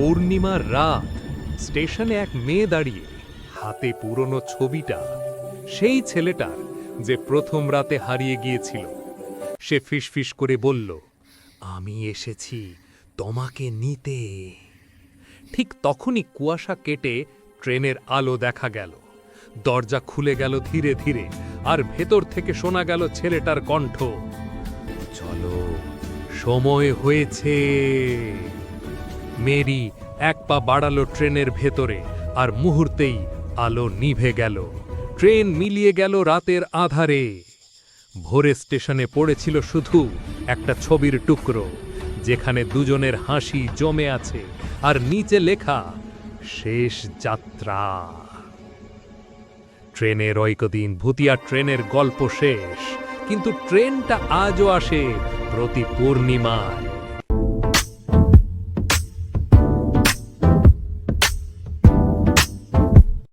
পূর্ণিমার রাত। স্টেশনে এক মেয়ে দাঁড়িয়ে, হাতে পুরনো ছবিটা। সেই ছেলেটার যে প্রথম রাতে হারিয়ে গিয়েছিল। সে ফিসফিস করে বলল, আমি এসেছি তোমাকে নিতে। ঠিক তখনই কুয়াশা কেটে ট্রেনের আলো দেখা গেল। দরজা খুলে গেল ধীরে ধীরে, আর ভেতর থেকে শোনা গেল ছেলেটার কণ্ঠ, চলো, সময় হয়েছে। মেরি এক পা বাড়ালো ট্রেনের ভেতরে, আর মুহূর্তেই আলো নিভে গেল। ট্রেন মিলিয়ে গেল রাতের আধারে। ভোরে স্টেশনে পড়েছিল শুধু একটা ছবির টুকরো, যেখানে দুজনের হাসি জমে আছে, আর নিচে লেখা, শেষ যাত্রা। ট্রেনের ঐকদিন ভুতিয়া ট্রেনের গল্প শেষ, কিন্তু ট্রেনটা আজও আসে প্রতি পূর্ণিমায়।